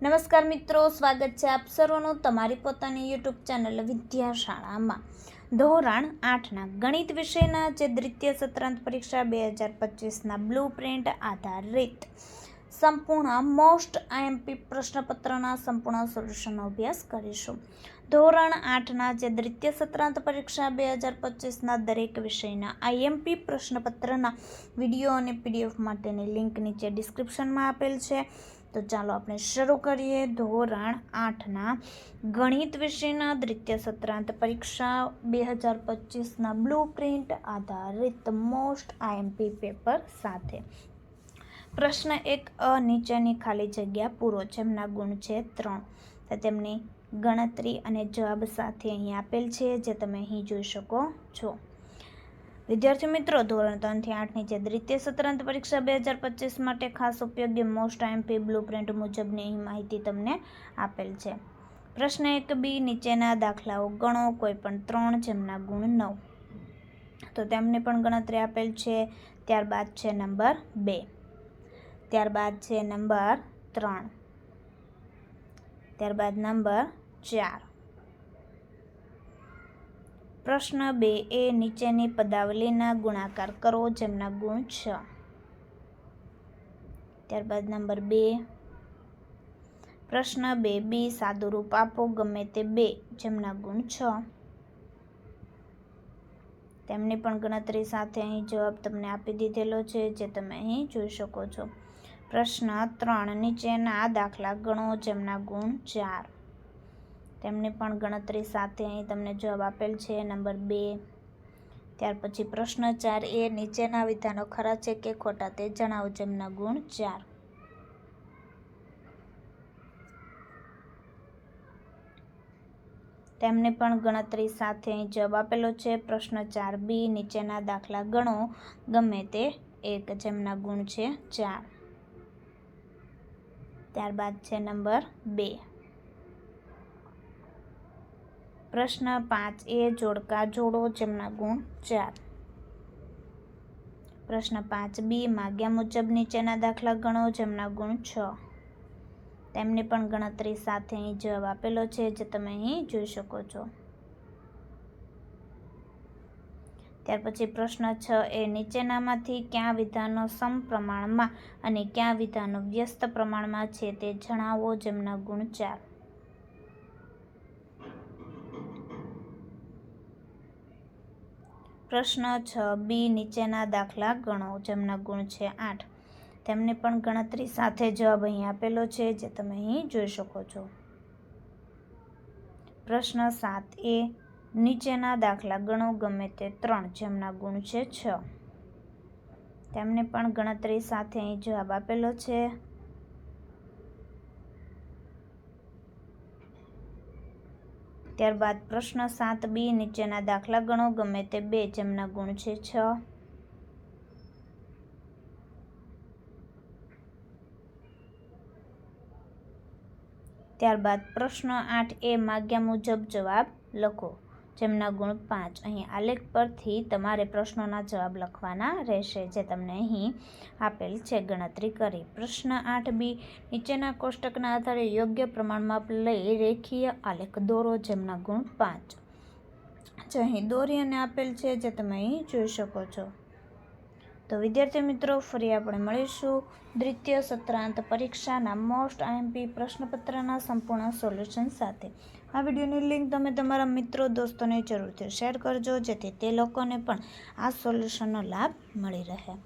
નમસ્કાર મિત્રો, સ્વાગત છે આપ સર્વનું તમારી પોતાની યુટ્યુબ ચેનલ વિદ્યાશાળામાં. ધોરણ આઠના ગણિત વિષયના જે દ્વિતીય સત્રાંત પરીક્ષા બે હજાર પચીસના બ્લુ પ્રિન્ટ આધારિત સંપૂર્ણ મોસ્ટ આઈએમપી પ્રશ્નપત્રના સંપૂર્ણ સોલ્યુશનનો અભ્યાસ કરીશું. ધોરણ આઠના જે દ્વિતીય સત્રાંત પરીક્ષા બે હજાર પચીસના દરેક વિષયના આઈએમપી પ્રશ્નપત્રના વીડિયો અને પીડીએફ માટેની લિંક નીચે ડિસ્ક્રિપ્શનમાં આપેલ છે. તો ચાલો આપણે શરૂ કરીએ ધોરણ આઠના. ગણિત વિષયના દ્વિતીય સત્રાંત પરીક્ષા બે હજાર પચીસના બ્લુ પ્રિન્ટ આધારિત મોસ્ટ આઈએમપી પેપર સાથે. પ્રશ્ન એક અ નીચેની ખાલી જગ્યા પૂરો છે એમના ગુણ છે ત્રણ. તેમની ગણતરી અને જવાબ સાથે અહીં આપેલ છે, જે તમે અહીં જોઈ શકો છો. વિદ્યાર્થી મિત્રો, ધોરણ ત્રણથી આઠની જે દ્વિતીય સત્રાંત પરીક્ષા બે હજાર પચીસ માટે ખાસ ઉપયોગી મોસ્ટ આઈએમપી બ્લુ પ્રિન્ટ મુજબની માહિતી તમને આપેલ છે. પ્રશ્ન એક બી, નીચેના દાખલાઓ ગણો કોઈ પણ ત્રણ, જેમના ગુણ નવ. તો તેમને પણ ગણતરી આપેલ છે. ત્યારબાદ છે નંબર બે. ત્યારબાદ છે નંબર ત્રણ. ત્યારબાદ નંબર ચાર. પ્રશ્ન બે એ નીચેની પદાવલીના ગુણાકાર કરો જેમના ગુણ છ. ત્યારબાદ નંબર બે. પ્રશ્ન બે, બી સાદુરૂપ આપો, ગમે તે બે જેમના ગુણ છ. તેમની પણ ગણતરી સાથે અહીં જવાબ તમને આપી દીધેલો છે, જે તમે અહીં જોઈ શકો છો. પ્રશ્ન ત્રણ, નીચેના દાખલા ગણો જેમના ગુણ ચાર. તેમની પણ ગણતરી સાથે અહીં તમને જવાબ આપેલ છે, નંબર બે. ત્યાર પછી પ્રશ્ન ચાર એ નીચેના વિધાનો ખરા છે કે ખોટા તે જણાવો જેમના ગુણ ચાર. તેમની પણ ગણતરી સાથે અહીં જવાબ આપેલો છે, પ્રશ્ન ચાર બી, નીચેના દાખલા ગણો, ગમે તે એક જેમના ગુણ છે ચાર. ત્યારબાદ છે નંબર બે. પ્રશ્ન પાંચ. એ જોડકા જોડો જેમના ગુણ ચાર. પ્રશ્ન પાંચ. બી. માગ્યા મુજબ નીચેના દાખલા ગણો જેમના ગુણ છ. તેમની પણ ગણતરી સાથે અહીં જવાબ આપેલો છે જે તમે અહીં જોઈ શકો છો. ત્યાર પછી પ્રશ્ન છ. એ નીચેનામાંથી ક્યાં વિધાનો સમપ્રમાણમાં અને ક્યાં વિધાનો વ્યસ્ત પ્રમાણમાં છે તે જણાવો જેમના ગુણ ચાર. પ્રશ્ન છ, બી નીચેના દાખલા ગણો, જેમના ગુણ છે આઠ. તેમને પણ ગણતરી સાથે જવાબ અહીં આપેલો છે, જે તમે અહીં જોઈ શકો છો. પ્રશ્ન સાત, એ નીચેના દાખલા ગણો, ગમે તે ત્રણ, જેમના ગુણ છે છ. તેમને પણ ગણતરી સાથે અહીં જવાબ આપેલો છે. ત્યારબાદ પ્રશ્ન સાત બી નીચેના દાખલા ગણો, ગમે તે બે જેમના ગુણ છે છ. ત્યારબાદ પ્રશ્ન આઠ એ માગ્યા મુજબ જવાબ લખો. જેમના ગુણ પાંચ. અહીં આલેખ પરથી તમારે પ્રશ્નોના જવાબ લખવાના રહેશે, જે તમને અહીં આપેલ છે ગણતરી કરી. પ્રશ્ન આઠ બી, નીચેના કોષ્ટકના આધારે યોગ્ય પ્રમાણમાં લઈ રેખીય આલેખ દોરો, જેમના ગુણ પાંચ. જે અહીં દોરી અને આપેલ છે, જે તમે અહીં જોઈ શકો છો. તો વિદ્યાર્થી મિત્રો, ફરી આપણે મળીશું. દ્વિતીય સત્રાંત પરીક્ષાના મોસ્ટ આઈએમપી પ્રશ્નપત્રના સંપૂર્ણ સોલ્યુશન સાથે. આ વિડીયોની લિંક તમે તમારા મિત્રો, દોસ્તોને જરૂરથી શેર કરજો, જેથી તે લોકોને પણ આ સોલ્યુશનનો લાભ મળી રહે.